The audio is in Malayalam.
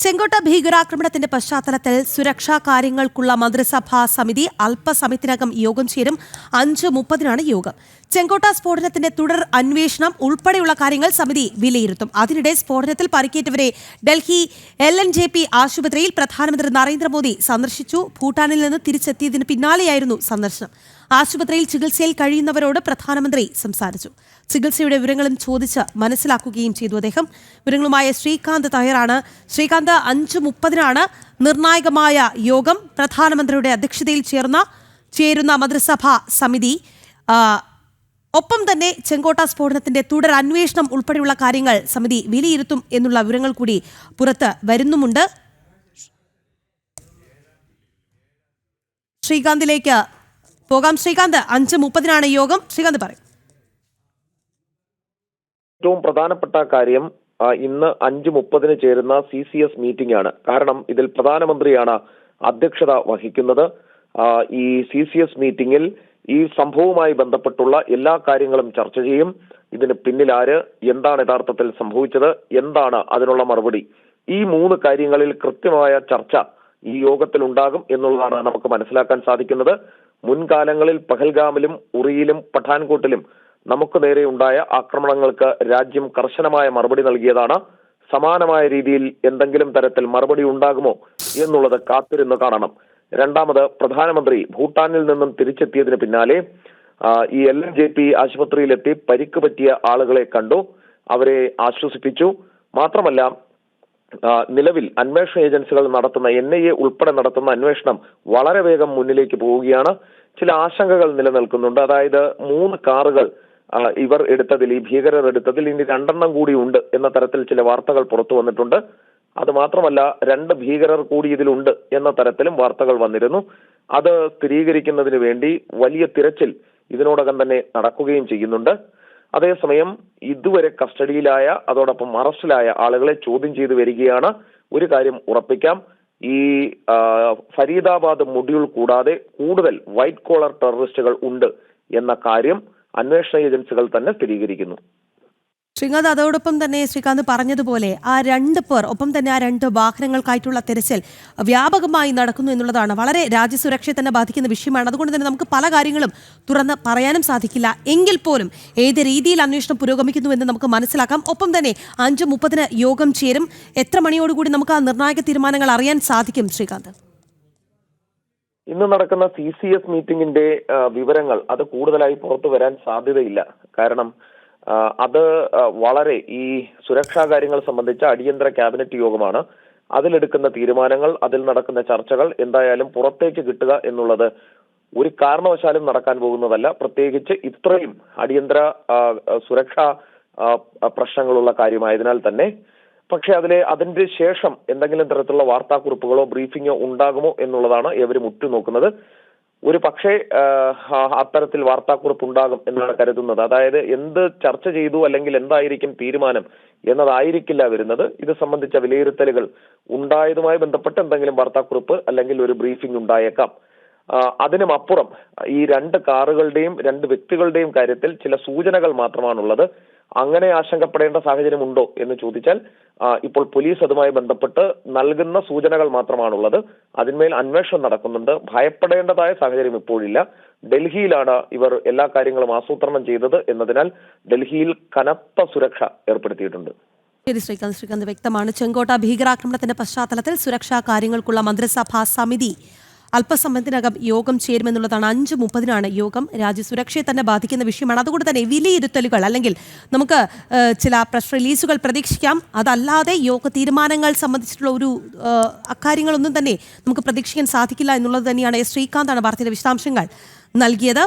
ചെങ്കോട്ട ഭീകരാക്രമണത്തിന്റെ പശ്ചാത്തലത്തിൽ സുരക്ഷാ കാര്യങ്ങൾക്കുള്ള മന്ത്രിസഭാ സമിതി അല്പസമയത്തിനകം യോഗം ചേരും. അഞ്ച് മുപ്പതിനാണ് യോഗം. ചെങ്കോട്ട സ്ഫോടനത്തിന്റെ തുടർ അന്വേഷണം ഉൾപ്പെടെയുള്ള കാര്യങ്ങൾ സമിതി വിലയിരുത്തും. അതിനിടെ സ്ഫോടനത്തിൽ പരിക്കേറ്റവരെ Delhi L N J P ആശുപത്രിയിൽ പ്രധാനമന്ത്രി നരേന്ദ്രമോദി സന്ദർശിച്ചു. ഭൂട്ടാനിൽ നിന്ന് തിരിച്ചെത്തിയതിന് പിന്നാലെയായിരുന്നു സന്ദർശനം. ആശുപത്രിയിൽ ചികിത്സയിൽ കഴിയുന്നവരോട് പ്രധാനമന്ത്രി സംസാരിച്ചു. ചികിത്സയുടെ വിവരങ്ങളും ചോദിച്ച് മനസ്സിലാക്കുകയും ചെയ്തു അദ്ദേഹം. വിവരങ്ങളുമായ ശ്രീകാന്ത് തയ്യാറാണ്. ശ്രീകാന്ത് അഞ്ച് മുപ്പതിനാണ് നിർണായകമായ യോഗം. പ്രധാനമന്ത്രിയുടെ അധ്യക്ഷതയിൽ ചേർന്ന ചേരുന്ന മന്ത്രിസഭാ സമിതി. ഒപ്പം തന്നെ ചെങ്കോട്ട സ്ഫോടനത്തിന്റെ തുടർ അന്വേഷണം ഉൾപ്പെടെയുള്ള കാര്യങ്ങൾ സമിതി വിലയിരുത്തും എന്നുള്ള വിവരങ്ങൾ കൂടി പുറത്ത് വരുന്നുമുണ്ട്. ശ്രീകാന്തിലേക്ക് പോകാം ശ്രീകാന്ത്. അഞ്ച് മുപ്പതിനാണ് യോഗം. ശ്രീകാന്ത് പറയും. ഏറ്റവും പ്രധാനപ്പെട്ട കാര്യം ഇന്ന് അഞ്ച് മുപ്പതിന് ചേരുന്ന സി സി എസ് മീറ്റിംഗ് ആണ് കാരണം ഇതിൽ പ്രധാനമന്ത്രിയാണ് അധ്യക്ഷത വഹിക്കുന്നത്. ഈ സി സി എസ് മീറ്റിംഗിൽ ഈ സംഭവവുമായി ബന്ധപ്പെട്ടുള്ള എല്ലാ കാര്യങ്ങളും ചർച്ച ചെയ്യും. ഇതിന് പിന്നിൽ ആര് എന്താണ് യഥാർത്ഥത്തിൽ സംഭവിച്ചത് എന്താണ് അതിനുള്ള മറുപടി. ഈ മൂന്ന് കാര്യങ്ങളിൽ കൃത്യമായ ചർച്ച ഈ യോഗത്തിൽ ഉണ്ടാകും എന്നുള്ളതാണ് നമുക്ക് മനസ്സിലാക്കാൻ സാധിക്കുന്നത്. മുൻകാലങ്ങളിൽ പഹൽഗാമിലും ഉറിയിലും പഠാൻകോട്ടിലും നമുക്ക് നേരെ ഉണ്ടായ ആക്രമണങ്ങൾക്ക് രാജ്യം കർശനമായ മറുപടി നൽകിയതാണ്. സമാനമായ രീതിയിൽ എന്തെങ്കിലും തരത്തിൽ മറുപടി ഉണ്ടാകുമോ എന്നുള്ളത് കാത്തിരുന്ന് കാണണം. രണ്ടാമത് പ്രധാനമന്ത്രി ഭൂട്ടാനിൽ നിന്നും തിരിച്ചെത്തിയതിന് പിന്നാലെ ഈ എൽ എൻ ജെ പി ആശുപത്രിയിലെത്തി പരിക്ക് പറ്റിയ ആളുകളെ കണ്ടു. അവരെ ആശ്വസിപ്പിച്ചു. മാത്രമല്ല നിലവിൽ അന്വേഷണ ഏജൻസികൾ നടത്തുന്ന എൻ ഐ എ ഉൾപ്പെടെ നടത്തുന്ന അന്വേഷണം വളരെ വേഗം മുന്നിലേക്ക് പോവുകയാണ്. ചില ആശങ്കകൾ നിലനിൽക്കുന്നുണ്ട്. അതായത് മൂന്ന് കാറുകൾ ഇവർ എടുത്തതിൽ ഈ ഭീകരർ എടുത്തതിൽ ഇനി രണ്ടെണ്ണം കൂടി ഉണ്ട് എന്ന തരത്തിൽ ചില വാർത്തകൾ പുറത്തു വന്നിട്ടുണ്ട്. അത് മാത്രമല്ല രണ്ട് ഭീകരർ കൂടി ഇതിലുണ്ട് എന്ന തരത്തിലും വാർത്തകൾ വന്നിരുന്നു. അത് സ്ഥിരീകരിക്കുന്നതിന് വേണ്ടി വലിയ തിരച്ചിൽ ഇതിനോടകം തന്നെ നടക്കുകയും ചെയ്യുന്നുണ്ട്. അതേസമയം ഇതുവരെ കസ്റ്റഡിയിലായ അതോടൊപ്പം അറസ്റ്റിലായ ആളുകളെ ചോദ്യം ചെയ്തു വരികയാണ്. ഒരു കാര്യം ഉറപ്പിക്കാം. ഈ ഫരീദാബാദ് മൊഡ്യൂൾ കൂടാതെ കൂടുതൽ വൈറ്റ് കോളർ ടെററിസ്റ്റുകൾ ഉണ്ട് എന്ന കാര്യം അന്വേഷണ ഏജൻസികൾ തന്നെ സ്ഥിരീകരിക്കുന്നു. ശ്രീകാന്ത് അതോടൊപ്പം തന്നെ ശ്രീകാന്ത് പറഞ്ഞതുപോലെ ആ രണ്ട് പേർ ഒപ്പം തന്നെ ആ രണ്ട് വാഹനങ്ങൾക്കായിട്ടുള്ള തെരച്ചിൽ വ്യാപകമായി നടക്കുന്നു എന്നുള്ളതാണ്. വളരെ രാജ്യസുരക്ഷയെ തന്നെ ബാധിക്കുന്ന വിഷയമാണ്. അതുകൊണ്ട് തന്നെ നമുക്ക് പല കാര്യങ്ങളും തുറന്ന് പറയാനും സാധിക്കില്ല. എങ്കിൽ പോലും ഏത് രീതിയിൽ അന്വേഷണം പുരോഗമിക്കുന്നു എന്ന് നമുക്ക് മനസ്സിലാക്കാം. ഒപ്പം തന്നെ അഞ്ച് മുപ്പതിന് യോഗം ചേരും. എത്ര മണിയോടുകൂടി നമുക്ക് ആ നിർണായക തീരുമാനങ്ങൾ അറിയാൻ സാധിക്കും ശ്രീകാന്ത്? ഇന്ന് നടക്കുന്ന സി സി എസ് മീറ്റിംഗിന്റെ വിവരങ്ങൾ അത് കൂടുതലായി പുറത്തു വരാൻ സാധ്യതയില്ല. കാരണം അത് വളരെ ഈ സുരക്ഷാ കാര്യങ്ങൾ സംബന്ധിച്ച അടിയന്തര ക്യാബിനറ്റ് യോഗമാണ്. അതിലെടുക്കുന്ന തീരുമാനങ്ങൾ അതിൽ നടക്കുന്ന ചർച്ചകൾ എന്തായാലും പുറത്തേക്ക് കിട്ടുക എന്നുള്ളത് ഒരു കാരണവശാലും നടക്കാൻ പോകുന്നതല്ല. പ്രത്യേകിച്ച് ഇത്രയും അടിയന്തര സുരക്ഷാ പ്രശ്നങ്ങളുള്ള കാര്യമായതിനാൽ തന്നെ. പക്ഷെ അതിലെ അതിന്റെ ശേഷം എന്തെങ്കിലും തരത്തിലുള്ള വാർത്താക്കുറിപ്പുകളോ ബ്രീഫിങ്ങോ ഉണ്ടാകുമോ എന്നുള്ളതാണ് ഏവരും ഉറ്റുനോക്കുന്നത്. ഒരു പക്ഷേ അത്തരത്തിൽ വാർത്താക്കുറിപ്പ് ഉണ്ടാകും എന്നാണ് കരുതുന്നത്. അതായത് എന്ത് ചർച്ച ചെയ്തു അല്ലെങ്കിൽ എന്തായിരിക്കും തീരുമാനം എന്നതായിരിക്കില്ല വരുന്നത്. ഇത് സംബന്ധിച്ച വിലയിരുത്തലുകൾ ഉണ്ടായതുമായി ബന്ധപ്പെട്ട് എന്തെങ്കിലും വാർത്താക്കുറിപ്പ് അല്ലെങ്കിൽ ഒരു ബ്രീഫിംഗ് ഉണ്ടായേക്കാം. അതിനും അപ്പുറം ഈ രണ്ട് കാറുകളുടെയും രണ്ട് വ്യക്തികളുടെയും കാര്യത്തിൽ ചില സൂചനകൾ മാത്രമാണുള്ളത്. അങ്ങനെ ആശങ്കപ്പെടേണ്ട സാഹചര്യമുണ്ടോ എന്ന് ചോദിച്ചാൽ ഇപ്പോൾ പോലീസ് അതുമായി ബന്ധപ്പെട്ട് നൽകുന്ന സൂചനകൾ മാത്രമാണുള്ളത്. അതിന്മേൽ അന്വേഷണം നടക്കുന്നുണ്ട്. ഭയപ്പെടേണ്ടതായ സാഹചര്യം ഇപ്പോഴില്ല. ഡൽഹിയിലാണ് ഇവർ എല്ലാ കാര്യങ്ങളും ആസൂത്രണം ചെയ്തത് എന്നതിനാൽ ഡൽഹിയിൽ കനത്ത സുരക്ഷ ഏർപ്പെടുത്തിയിട്ടുണ്ട്. ശരി ശ്രീകാന്ത്. ശ്രീകാന്ത് വ്യക്തമാണ്. ചെങ്കോട്ട ഭീകരാക്രമണത്തിന്റെ പശ്ചാത്തലത്തിൽ സുരക്ഷാ കാര്യങ്ങൾക്കുള്ള മന്ത്രിസഭാ സമിതി അല്പസമയത്തിനകം യോഗം ചേരുമെന്നുള്ളതാണ്. അഞ്ച് മുപ്പതിനാണ് യോഗം. രാജ്യസുരക്ഷയെ തന്നെ ബാധിക്കുന്ന വിഷയമാണ്. അതുകൊണ്ട് തന്നെ വിലയിരുത്തലുകൾ അല്ലെങ്കിൽ നമുക്ക് ചില പ്രസ് റിലീസുകൾ പ്രതീക്ഷിക്കാം. അതല്ലാതെ യോഗ തീരുമാനങ്ങൾ സംബന്ധിച്ചിട്ടുള്ള ഒരു അക്കാര്യങ്ങളൊന്നും തന്നെ നമുക്ക് പ്രതീക്ഷിക്കാൻ സാധിക്കില്ല എന്നുള്ളത് തന്നെയാണ് ശ്രീകാന്താണ് വാർത്തയുടെ വിശദാംശങ്ങൾ. നൽകിയത്.